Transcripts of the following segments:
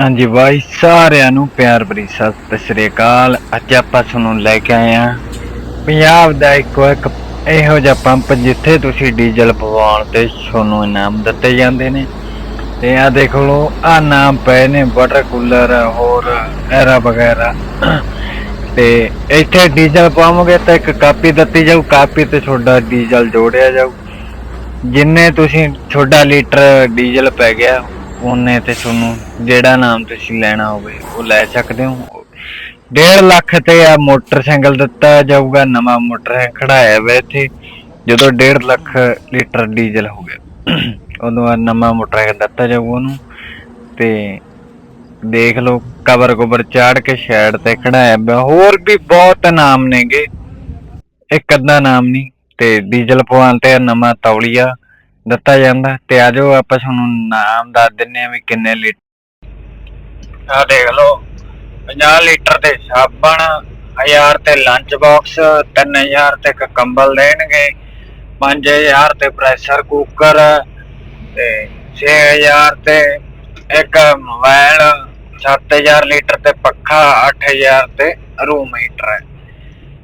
ਹਾਂਜੀ ਬਾਈ, ਸਾਰਿਆਂ ਨੂੰ ਪਿਆਰ ਭਰੀ ਸਤਿ ਸ੍ਰੀ ਅਕਾਲ। ਅੱਜ ਆਪਾਂ ਤੁਹਾਨੂੰ ਲੈ ਕੇ ਆਏ ਆ ਪੰਜਾਬ ਦਾ ਇੱਕੋ ਇੱਕ ਇਹੋ ਜਿਹਾ ਪੰਪ ਜਿੱਥੇ ਤੁਸੀਂ ਡੀਜ਼ਲ ਪਵਾਉਣ ਤੇ ਤੁਹਾਨੂੰ ਇਨਾਮ ਦਿੱਤੇ ਜਾਂਦੇ ਨੇ। ਤੇ ਆ ਦੇਖ ਲਓ ਆ ਨਾਮ ਪਏ ਨੇ ਵਾਟਰ ਕੂਲਰ ਹੋਰ ਐਰਾ ਵਗੈਰਾ। ਤੇ ਇੱਥੇ ਡੀਜ਼ਲ ਪਾਵੋਗੇ ਤਾਂ ਇੱਕ ਕਾਪੀ ਦਿੱਤੀ ਜਾਊ, ਕਾਪੀ ਤੇ ਤੁਹਾਡਾ ਡੀਜ਼ਲ ਜੋੜਿਆ ਜਾਊ। ਜਿੰਨੇ ਤੁਸੀਂ, ਤੁਹਾਡਾ ਲੀਟਰ ਡੀਜ਼ਲ ਪੈ ਗਿਆ ਉਹਨੇ ਤੇ ਤੁਹਾਨੂੰ ਜਿਹੜਾ ਨਾਮ ਤੁਸੀਂ ਲੈਣਾ ਹੋਵੇ, ਉਹ ਲੈ ਸਕਦੇ ਹੋ। 1.5 ਲੱਖ ਤੇ ਆ ਮੋਟਰਸਾਈਕਲ ਦਿੱਤਾ ਜਾਊਗਾ, ਨਵਾਂ ਮੋਟਰਸਾਈਕਲ ਖੜਾਇਆ ਵਾ ਇੱਥੇ, ਜਦੋਂ 1.5 ਲੱਖ ਲੀਟਰ ਡੀਜ਼ਲ ਹੋ ਗਿਆ। ਉਦੋਂ ਆ ਨਵਾਂ ਮੋਟਰਸਾਈਕਲ ਦਿੱਤਾ ਜਾਊਗਾ ਉਹਨੂੰ, ਤੇ ਦੇਖ ਲਓ ਕਵਰ ਕਵਰ ਚਾੜ ਕੇ ਸ਼ੈਡ ਤੇ ਖੜਾਇਆ ਵਾ ਹੋਰ ਵੀ ਬਹੁਤ ਨਾਮ ਨੇਗੇ। ਇੱਕ ਅੱਧਾ ਨਾਮ ਨਹੀਂ, ਤੇ ਡੀਜ਼ਲ ਪਵਾਉਣ ਤੇ ਨਵਾਂ ਤੌਲੀਆ। ਦਿੱਤਾ ਜਾਂਦਾ ਤੇ ਆਜੋ ਆਪਾਂ ਤੁਹਾਨੂੰ ਨਾਮ ਦੱਸ ਦਿੰਨੇ ਆ ਵੀ ਕਿੰਨੇ ਲੀਟਰ ਆ ਦੇਖ ਲਓ 50 ਲੀਟਰ ਦੇ ਸਾਬਣ 1000 ਤੇ ਲੰਚ ਬਾਕਸ 3000 ਤੇ ਇੱਕ ਕੰਬਲ ਦੇਣਗੇ 5000 ਤੇ ਪ੍ਰੈਸ਼ਰ ਕੁੱਕਰ ਤੇ 6000 ਤੇ ਇੱਕ ਮੋਬਾਈਲ 7000 ਲੀਟਰ ਤੇ ਪੱਖਾ 8000 ਤੇ ਰੂਮ ਹੀਟਰ ਹੈ।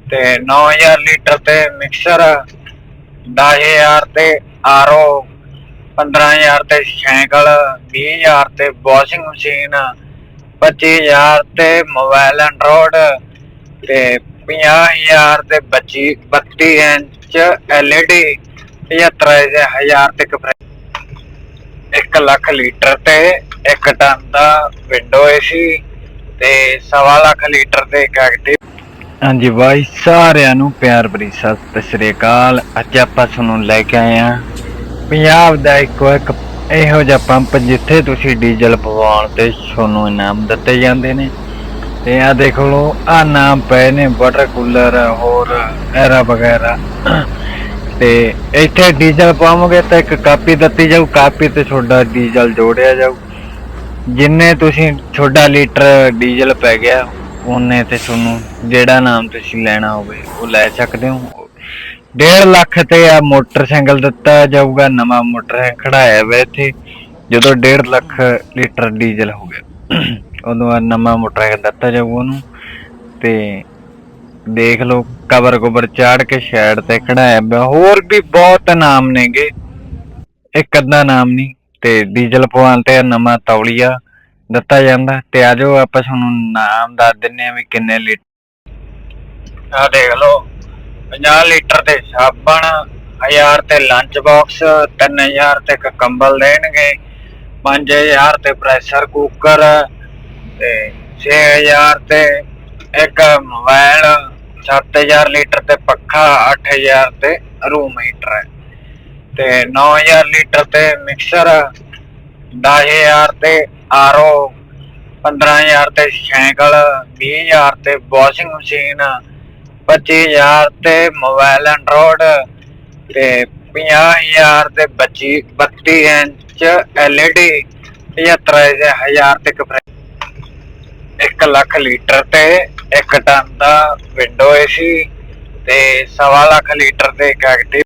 ਤੇ 9000 ਲੀਟਰ ਤੇ ਮਿਕਸਰ 10000 ਤੇ ਆਰਓ 15000 ਤੇ ਸਾਈਕਲ 20000 ਤੇ ਵਾਸ਼ਿੰਗ ਮਸ਼ੀਨ 25000 ਤੇ ਮੋਬਾਈਲ ਐਂਡਰੋਇਡ ਤੇ 50000 ਤੇ 25 32 ਇੰਚ LED 75000 ਤੇ ਇੱਕ 1 ਲੱਖ ਲੀਟਰ ਤੇ 1 ਟਨ ਦਾ ਵਿੰਡੋ ਏਸੀ ਤੇ ਸਵਾ ਲੱਖ ਲੀਟਰ ਤੇ ਇੱਕ ਐਕਟਿਵ ਹਾਂਜੀ ਬਾਈ, ਸਾਰਿਆਂ ਨੂੰ ਪਿਆਰ ਭਰੀ ਸਤਿ ਸ੍ਰੀ ਅਕਾਲ। ਅੱਜ ਆਪਾਂ ਤੁਹਾਨੂੰ ਲੈ ਕੇ ਆਏ ਆ ਪੰਜਾਬ ਦਾ ਇੱਕੋ ਇੱਕ ਇਹੋ ਜਿਹਾ ਪੰਪ ਜਿੱਥੇ ਤੁਸੀਂ ਡੀਜ਼ਲ ਪਵਾਉਣ ਤੇ ਤੁਹਾਨੂੰ ਇਨਾਮ ਦਿੱਤੇ ਜਾਂਦੇ ਨੇ। ਤੇ ਆ ਦੇਖ ਲਓ ਆ ਨਾਮ ਪਏ ਨੇ, ਵਾਟਰ ਕੂਲਰ, ਹੋਰ ਐਰਾ ਵਗੈਰਾ। ਤੇ ਇੱਥੇ ਡੀਜ਼ਲ ਪਾਵੋਗੇ ਤਾਂ ਇੱਕ ਕਾਪੀ ਦਿੱਤੀ ਜਾਊ, ਕਾਪੀ ਤੇ ਤੁਹਾਡਾ ਡੀਜ਼ਲ ਜੋੜਿਆ ਜਾਊ। ਜਿੰਨੇ ਤੁਸੀਂ, ਤੁਹਾਡਾ ਲੀਟਰ ਡੀਜ਼ਲ ਪੈ ਗਿਆ ਉਹਨੇ ਤੇ ਤੁਹਾਨੂੰ ਜਿਹੜਾ ਨਾਮ ਤੁਸੀਂ ਲੈਣਾ ਹੋਵੇ, ਉਹ ਲੈ ਸਕਦੇ ਹੋ। 1.5 ਲੱਖ ਤੇ ਆ ਮੋਟਰਸਾਈਕਲ ਦਿੱਤਾ ਜਾਊਗਾ, ਨਵਾਂ ਮੋਟਰਸਾਈਕਲ ਖੜਾਇਆ ਵਾ ਇੱਥੇ, ਜਦੋਂ 1.5 ਲੱਖ ਲੀਟਰ ਡੀਜ਼ਲ ਹੋ ਗਿਆ। ਉਦੋਂ ਆ ਨਵਾਂ ਮੋਟਰਸਾਈਕਲ ਦਿੱਤਾ ਜਾਊਗਾ ਉਹਨੂੰ। ਤੇ ਦੇਖ ਲਓ ਕਵਰ ਕਵਰ ਚਾੜ ਕੇ ਸ਼ੈਡ ਤੇ ਖੜਾਇਆ ਵਾ ਹੋਰ ਵੀ ਬਹੁਤ ਨਾਮ ਨੇਗੇ। ਇੱਕ ਅੱਧਾ ਨਾਮ ਨਹੀਂ, ਤੇ ਡੀਜ਼ਲ ਪਵਾਨ ਤੇ ਨਵਾਂ ਤੌਲੀਆ। ਦਿੱਤਾ ਜਾਂਦਾ ਤੇ ਆਜੋ ਆਪਾਂ ਤੁਹਾਨੂੰ ਨਾਮ ਦੱਸ ਦਿੰਨੇ ਆ ਵੀ ਕਿੰਨੇ ਲੀਟਰ ਆ ਦੇਖ ਲਓ 50 ਲੀਟਰ ਦੇ ਸਾਬਣ 1000 ਤੇ ਲੰਚ ਬਾਕਸ 3000 ਤੇ ਇੱਕ ਕੰਬਲ ਦੇਣਗੇ 5000 ਤੇ ਪ੍ਰੈਸ਼ਰ ਕੁੱਕਰ ਤੇ 6000 ਤੇ ਇੱਕ ਮੋਬਾਈਲ 7000 ਲੀਟਰ ਤੇ ਪੱਖਾ 8000 ਤੇ ਰੂਮ ਹੀਟਰ ਹੈ। ਤੇ 9000 ਲੀਟਰ ਤੇ ਮਿਕਸਰ 10000 ਤੇ ਆਰਓ 15000 ਤੇ ਸਾਈਕਲ 20000 ਤੇ ਵਾਸ਼ਿੰਗ ਮਸ਼ੀਨ 25000 ਤੇ ਮੋਬਾਈਲ ਐਂਡਰੋਇਡ ਤੇ 50000 ਤੇ 25 32 ਇੰਚ LED 75000 ਤੇ ਇੱਕ ਲੱਖ ਲੀਟਰ ਤੇ 1 ਟਨ ਦਾ ਵਿੰਡੋ ਏਸੀ ਤੇ ਸਵਾ ਲੱਖ ਲੀਟਰ ਤੇ ਇੱਕ ਐਕਟਿਵ